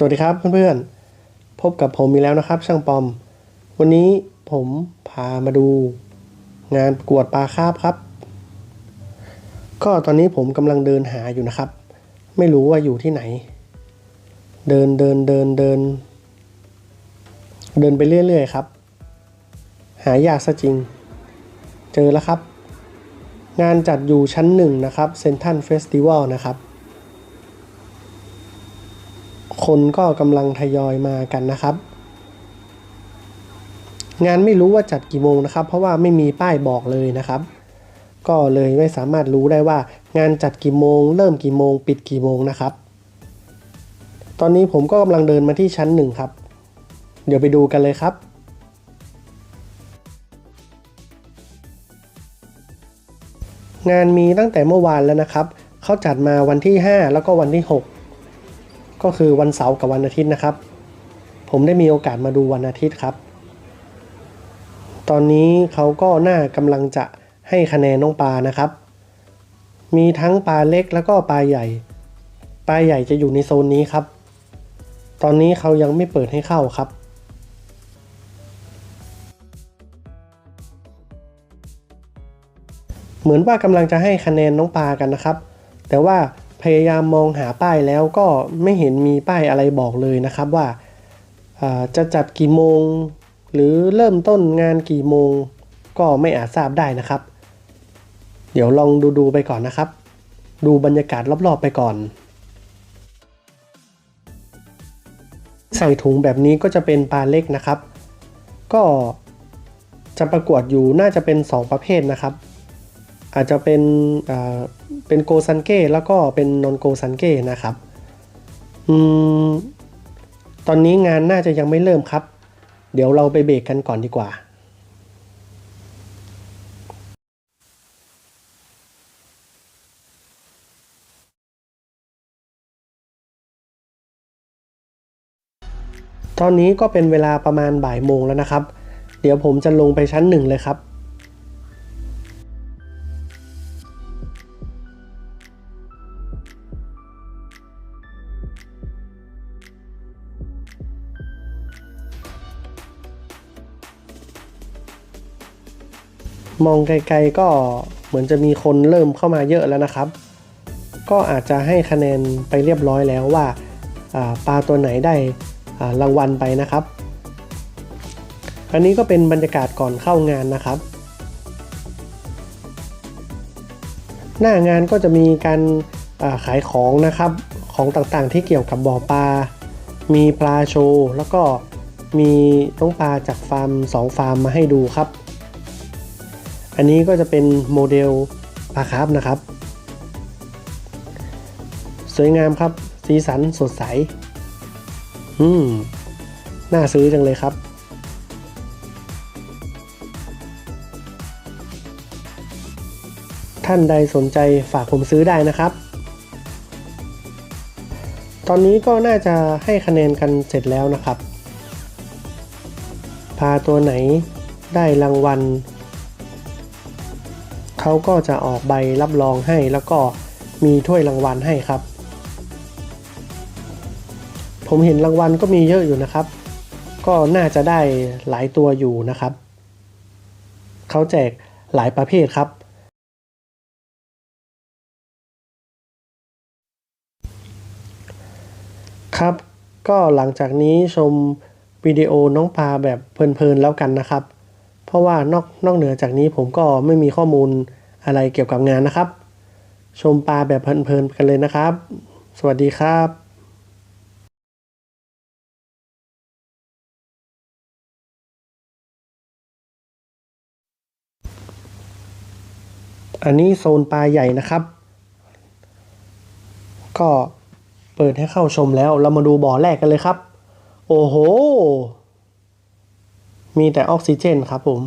สวัสดีครับเพื่อนๆ พบกับผมอีกแล้วนะครับ ช่างปอม วันนี้ผมพามาดู งานประกวดปลาคาบครับ ก็ตอนนี้ผมกำลังเดินหาอยู่นะครับ ไม่รู้ว่าอยู่ที่ไหน เดินเดินเดินเดิน เดินไปเรื่อยๆครับ หายากซะจริง เจอแล้วครับ งานจัดอยู่ชั้นหนึ่งนะครับเซนทันเฟสติวัลนะครับ คนก็กำลังทยอยมากันนะครับ งานไม่รู้ว่าจัดกี่โมงนะครับ เพราะว่าไม่มีป้ายบอกเลยนะครับ ก็เลยไม่สามารถรู้ได้ว่า งานจัดกี่โมง เริ่มกี่โมง ปิดกี่โมงนะครับ ตอนนี้ผมก็กำลังเดินมาที่ชั้นหนึ่งครับ เดี๋ยวไปดูกันเลยครับงานมีตั้งแต่เมื่อวานแล้วนะครับ เขาจัดมาวันที่ 5 แล้วก็วันที่ 6 ก็คือวันเสาร์กับวันอาทิตย์นะครับ ผมได้มีโอกาสมาดูวันอาทิตย์ครับ ตอนนี้เขาก็น่ากำลังจะให้คะแนนน้องปลานะครับ มีทั้งปลาเล็กแล้วก็ปลาใหญ่ ปลาใหญ่จะอยู่ในโซนนี้ครับ ตอนนี้เขายังไม่เปิดให้เข้าครับเหมือนว่ากำลังจะให้คะแนนน้องปลากันนะครับ แต่ว่า พยายามมองหาป้ายแล้วก็ไม่เห็นมีป้ายอะไรบอกเลยนะครับว่าจะจัดกี่โมง หรือเริ่มต้นงานกี่โมง ก็ไม่อาจทราบได้นะครับ เดี๋ยวลองดูดูไปก่อนนะครับ ดูบรรยากาศรอบๆไปก่อน ใส่ถุงแบบนี้ก็จะเป็นปลาเล็กนะครับ ก็จะประกวดอยู่น่าจะเป็น 2 ประเภทนะครับ อาจจะเป็นเป็นโกซันเก้แล้วก็เป็นนอนโกซันเก้นะครับอืมตอนนี้งานน่าจะยังไม่เริ่มครับ เดี๋ยวเราไปเบรกกันก่อนดีกว่าตอนนี้ก็เป็นเวลาประมาณบ่ายโมงแล้วนะครับ เดี๋ยวผมจะลงไปชั้นหนึ่งเลยครับ มองไกลๆก็เหมือนจะมีคนเริ่มเข้ามาเยอะแล้วนะครับ ก็อาจจะให้คะแนนไปเรียบร้อยแล้วว่าปลาตัวไหนได้รางวัลไปนะครับ อันนี้ก็เป็นบรรยากาศก่อนเข้างานนะครับ หน้างานก็จะมีการาขายของนะครับของต่างๆที่เกี่ยวกับบ่อปลา มีปลาโชว์แล้วก็มีน้องปลาจากฟาร์ม 2 ฟาร์มมาให้ดูครับ อันนี้ก็จะเป็นโมเดลปลาคาร์ฟนะครับ สวยงามครับ สีสันสดใส อืม น่าซื้อจังเลยครับ ท่านใดสนใจฝากผมซื้อได้นะครับ ตอนนี้ก็น่าจะให้คะแนนกันเสร็จแล้วนะครับ พาตัวไหนได้รางวัล เขาก็จะออกใบรับรองให้แล้วก็มีถ้วยรางวัลให้ครับ ผมเห็นรางวัลก็มีเยอะอยู่นะครับ ก็น่าจะได้หลายตัวอยู่นะครับ เขาแจกหลายประเภทครับ ครับ ก็หลังจากนี้ชมวิดีโอน้องปลาแบบเพลินๆแล้วกันนะครับ เพราะว่านอกนอกเหนือจากนี้ผมก็ไม่มีข้อมูลอะไรเกี่ยวกับงานนะครับ ชมปลาแบบเพลินๆกันเลยนะครับ สวัสดีครับอันนี้โซนปลาใหญ่นะครับ ก็เปิดให้เข้าชมแล้ว เรามาดูบ่อแรกกันเลยครับ โอ้โห มีแต่ออกซิเจนครับผม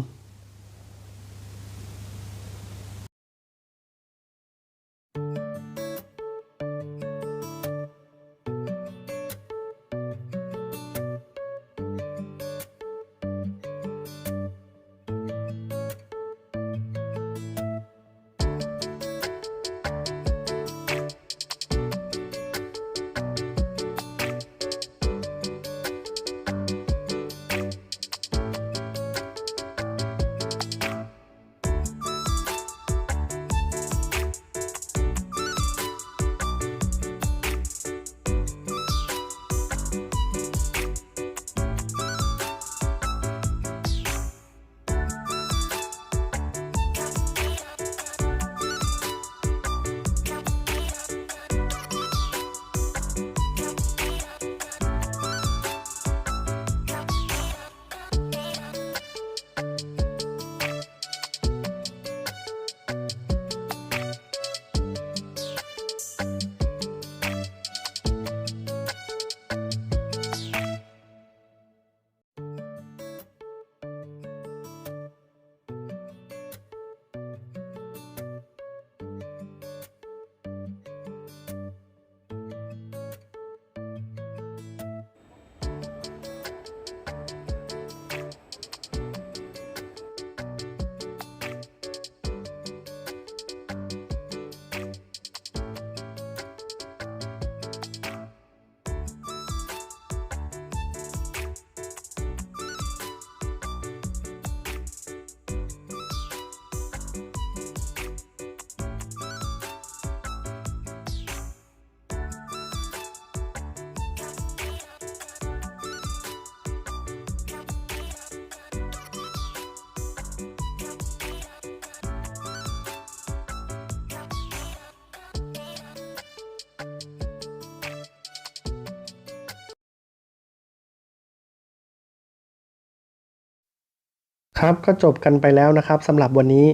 ครับก็จบกันไปแล้วนะครับสำหรับวันนี้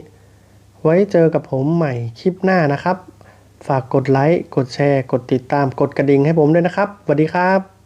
ไว้เจอกับผมใหม่คลิปหน้านะครับ ฝากกดไลค์ กดแชร์ กดติดตาม กดกระดิ่งให้ผมด้วยนะครับสวัสดีครับ